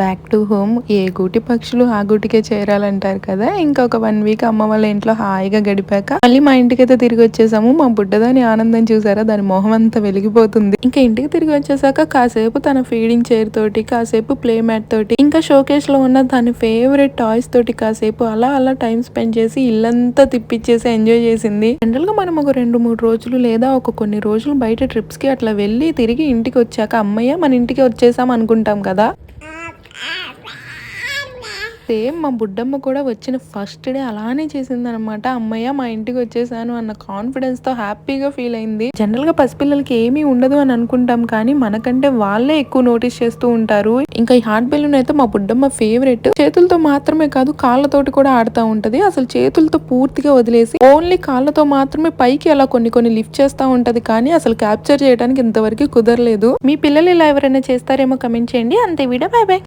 Back to home ఏ గూటి పక్షులు ఆ గూటికే చేరాలంటారు కదా. ఇంకొక వన్ వీక్ అమ్మ వాళ్ళ ఇంట్లో హాయిగా గడిపాక మళ్ళీ మా ఇంటికైతే తిరిగి వచ్చేసాము. మా బుడ్డదాని ఆనందం చూసారా? దాని మొహం అంతా వెలిగిపోతుంది. ఇంకా ఇంటికి తిరిగి వచ్చేసాక కాసేపు తన ఫీడింగ్ చైర్ తోటి కాసేపు ప్లే మ్యాట్ తోటి ఇంకా షోకేస్లో ఉన్న తన ఫేవరెట్ టాయ్స్ తోటి కాసేపు అలా అలా టైం స్పెండ్ చేసి ఇల్లంతా తిప్పిచ్చేసి ఎంజాయ్ చేసింది. జనరల్గా మనం ఒక రెండు మూడు రోజులు లేదా ఒక కొన్ని రోజులు బయట ట్రిప్స్కి అట్లా వెళ్ళి తిరిగి ఇంటికి వచ్చాక అమ్మయ్య మన ఇంటికి వచ్చేసాం అనుకుంటాం కదా. సేమ్ మా బుడ్డమ్మ కూడా వచ్చిన ఫస్ట్ డే అలానే చేసిందనమాట అమ్మయ్య మా ఇంటికి వచ్చేసాను అన్న కాన్ఫిడెన్స్తో హ్యాపీగా ఫీల్ అయింది. జనరల్గా పసిపిల్లలకి ఏమీ ఉండదు అని అనుకుంటాం కానీ మనకంటే వాళ్ళే ఎక్కువ నోటీస్ చేస్తూ ఉంటారు. ఇంకా ఈ హార్ట్ బెలూన్ అయితే మా బుడ్డమ్మ ఫేవరెట్ చేతులతో మాత్రమే కాదు కాళ్ళతోటి కూడా ఆడుతూ ఉంటది. అసలు చేతులతో పూర్తిగా వదిలేసి ఓన్లీ కాళ్ళతో మాత్రమే పైకి అలా కొన్ని కొన్ని లిఫ్ట్ చేస్తూ ఉంటది కానీ అసలు క్యాప్చర్ చేయడానికి ఇంతవరకు కుదరలేదు. మీ పిల్లలు ఇలా ఎవరైనా చేస్తారేమో కమెంట్ చేయండి. అంతే వీడియో బై బాయ్